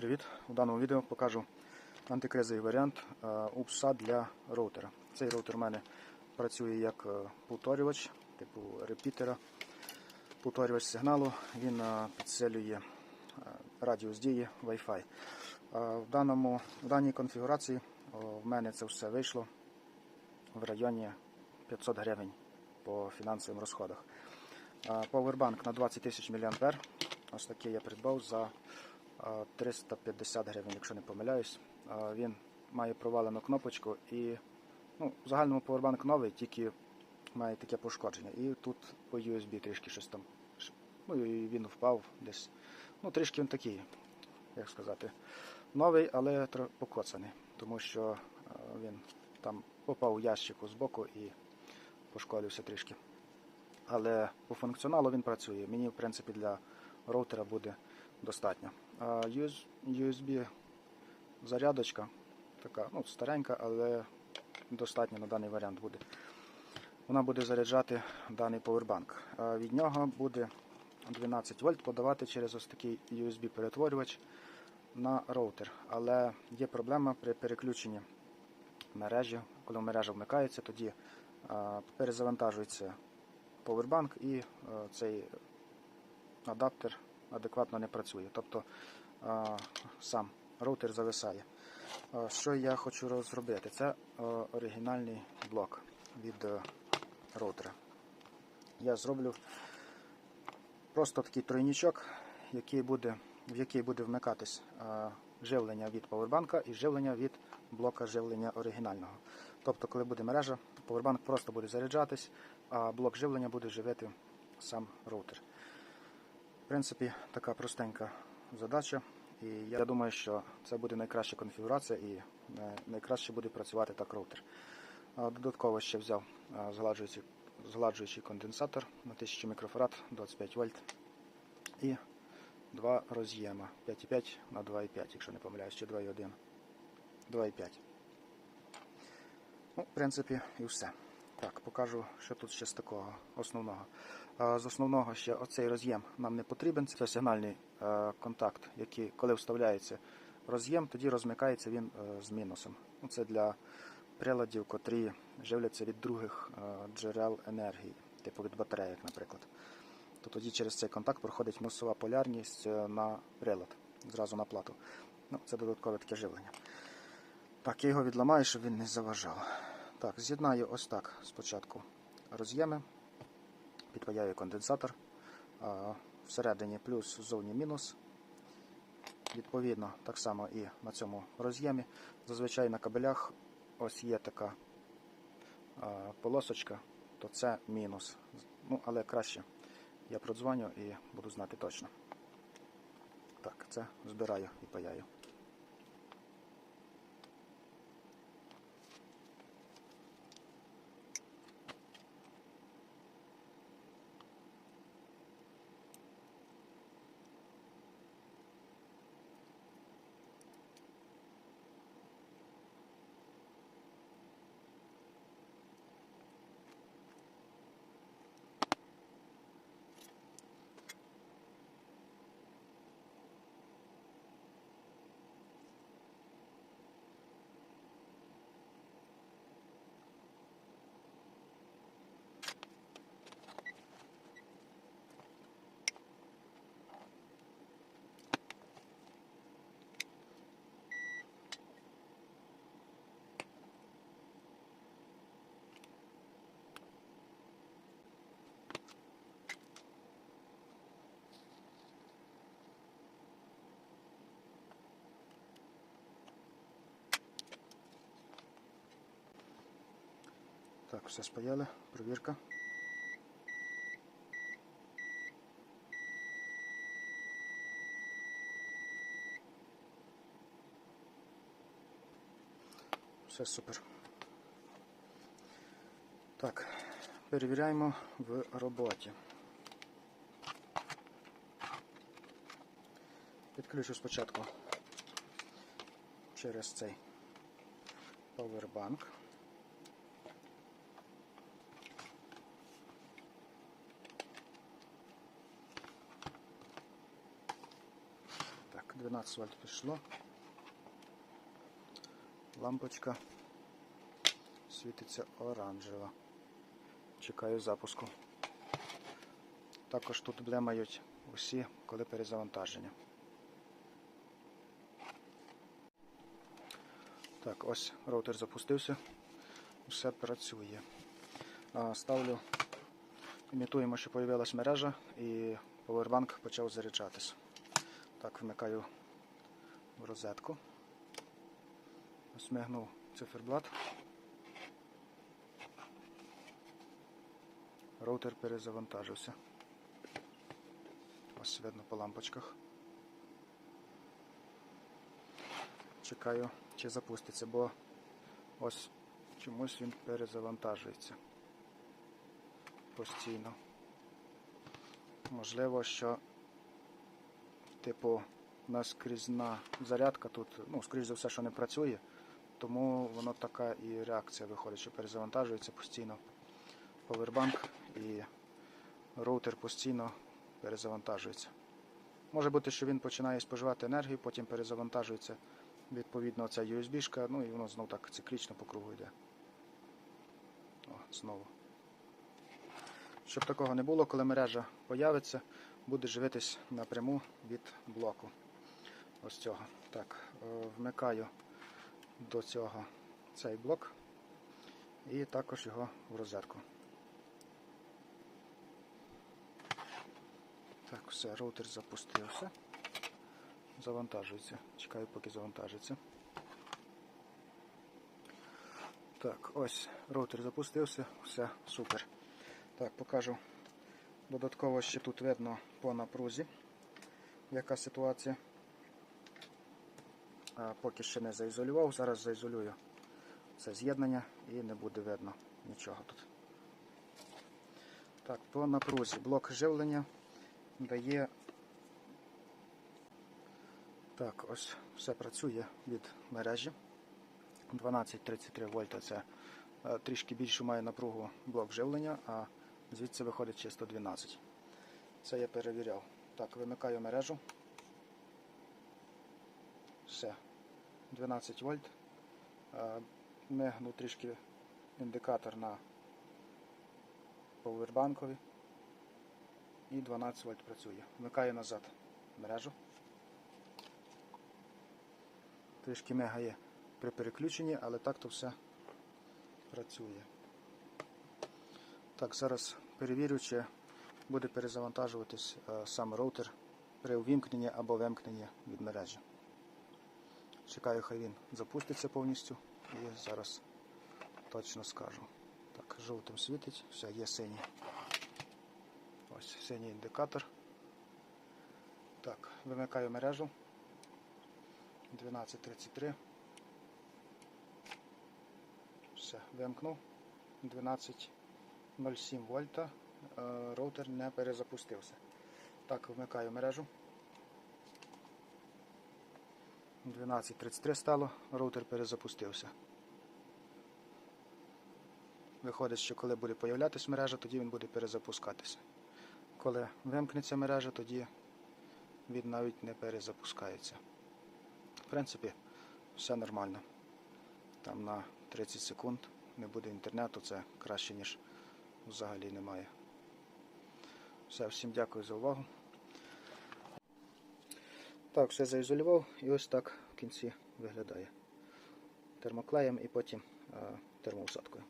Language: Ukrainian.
Привіт! У даному відео покажу антикризовий варіант е, УПСа для роутера. Цей роутер у мене працює як е, повторювач, типу репітера, повторювач сигналу. Він е, підсилює радіус дії Wi-Fi. В, даному, в даній конфігурації в мене це все вийшло в районі 500 гривень по фінансовим розходах. Powerbank на 20 тисяч мА. Ось такий я придбав за 350 гривень, якщо не помиляюсь. Він має провалену кнопочку і ну, в загальному Powerbank новий, тільки має таке пошкодження. І тут по USB трішки щось там. Ну і він впав десь. Ну, трішки він такий, як сказати, новий, але покоцаний, тому що він там попав у ящику з боку і пошкодився трішки. Але по функціоналу він працює. Мені, в принципі, для роутера буде достатньо. USB зарядочка така, ну, старенька, але достатньо на даний варіант буде. Вона буде заряджати даний повербанк. Від нього буде 12 вольт подавати через ось такий USB-перетворювач на роутер. Але є проблема при переключенні мережі. Коли мережа вмикається, тоді перезавантажується повербанк і цей адаптер адекватно не працює. Тобто сам роутер зависає. Що я хочу розробити? Це е, оригінальний блок від е, роутера. Я зроблю просто такий тройнічок, який буде, в який буде вмикатись е, живлення від повербанка і живлення від блока живлення оригінального. Тобто, коли буде мережа, повербанк просто буде заряджатись, а блок живлення буде живити сам роутер. Принципі, така простенька задача. І я думаю, що це буде найкраща конфігурація і е, найкраще буде працювати так роутер. Додатково ще взяв е, згладжуючий, згладжуючий конденсатор на 1000 мікрофарад 25 вольт і два роз'єма 5,5 на 2,5, якщо не помиляюсь, чи 2,1. 2,5. Ну, в принципі, і все. Так, покажу, що тут ще з такого основного. З основного ще оцей роз'єм нам не потрібен. Це сигнальний контакт, який, коли вставляється роз'єм, тоді розмикається він е, з мінусом. Ну, Це для приладів, котрі живляться від других е, джерел енергії, типу від батареїк, наприклад. То тоді через цей контакт проходить мінусова полярність е, на прилад, зразу на плату. Ну, Це додаткове таке живлення. Так, я його відламаю, щоб він не заважав. Так, з'єднаю ось так спочатку роз'єми, підпаяю конденсатор, всередині плюс, ззовні мінус. Відповідно, так само і на цьому роз'ємі. Зазвичай на кабелях ось є така полосочка, то це мінус. Ну, але краще я продзвоню і буду знати точно. Так, це збираю і паяю. Так, все спаяли, провірка. Все супер. Так, перевіряємо в роботі. Підключу спочатку через цей Powerbank. Так, 12 12 вольт пішло. Лампочка світиться оранжево. Чекаю запуску. Також тут блемають усі, коли перезавантаження. Так, ось роутер запустився. Все працює. Ставлю, імітуємо, що появилась мережа і повербанк почав заряджатись. Так, вмикаю в розетку. Смигнув циферблат. Роутер перезавантажився. Ось видно по лампочках. Чекаю, чи запуститься, бо ось чомусь він перезавантажується постійно. Можливо, що типу наскрізна зарядка тут, ну, скоріш за все, що не працює, тому воно така і реакція виходить, що перезавантажується постійно повербанк і роутер постійно перезавантажується. Може бути, що він починає споживати енергію, потім перезавантажується відповідно ця USB-шка, ну і воно знову так циклічно по кругу йде. О, знову. Щоб такого не було, коли мережа появиться, буде живитись напряму від блоку. Ось цього. Так, е, вмикаю до цього цей блок і також його в розетку. Так, все, роутер запустився. Завантажується. Чекаю, поки завантажиться. Так, ось роутер запустився, все супер. Так, покажу. Додатково ще тут видно по напрузі, яка ситуація. А, поки ще не заізолював, зараз заізолюю це з'єднання і не буде видно нічого тут. Так, по напрузі блок живлення дає. Так, ось все працює від мережі. 12-33 вольта це е, трішки більшу має напругу блок живлення, а звідси виходить чисто 12. Це я перевіряв. Так, вимикаю мережу. Все. 12 вольт. Е, Мигнув трішки індикатор на повербанкові. І 12 вольт працює. Вмикаю назад мережу. Трішки мигає при переключенні, але так то все працює. Так, зараз перевірю, чи буде перезавантажуватись е, сам роутер при увімкненні або вимкненні від мережі. Чекаю, хай він запуститься повністю і зараз точно скажу. Так, жовтим світить, все, є синій. Ось синій індикатор. Так, вимикаю мережу. 12.33. Все, вимкнув. 12.07 вольта. Е, Роутер не перезапустився. Так, вмикаю мережу. 12.33 стало, роутер перезапустився. Виходить, що коли буде появлятися мережа, тоді він буде перезапускатися. Коли вимкнеться мережа, тоді він навіть не перезапускається. В принципі, все нормально. Там на 30 секунд не буде інтернету, це краще, ніж взагалі немає. Все, всім дякую за увагу. Так, все заізолював і ось так в кінці виглядає. Термоклеєм і потім е, термоусадкою.